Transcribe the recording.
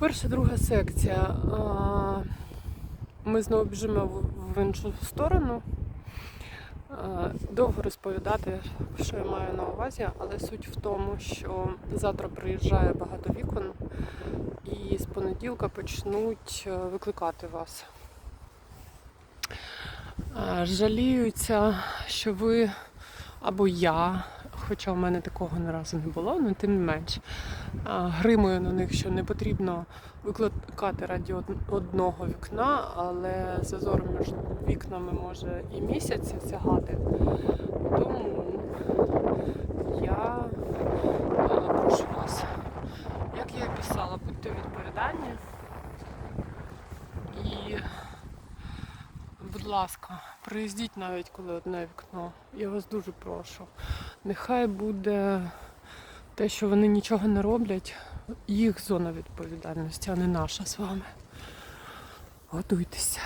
Перша, друга секція. Ми знову біжимо в- іншу сторону. Довго розповідати, що я маю на увазі, але суть в тому, що завтра приїжджає багато вікон, і з понеділка почнуть е, викликати вас. Жаліються, що ви або я, хоча в мене такого ні разу не було, але тим не менш, гримую на них, що не потрібно викликати раді одного вікна, але зазор між вікнами може і місяць сягати. Тому я прошу вас, як я і писала, будьте відповідальні і, будь ласка, приїздіть навіть коли одне вікно. Я вас дуже прошу. Нехай буде те, що вони нічого не роблять, їх зона відповідальності, а не наша з вами. Готуйтеся.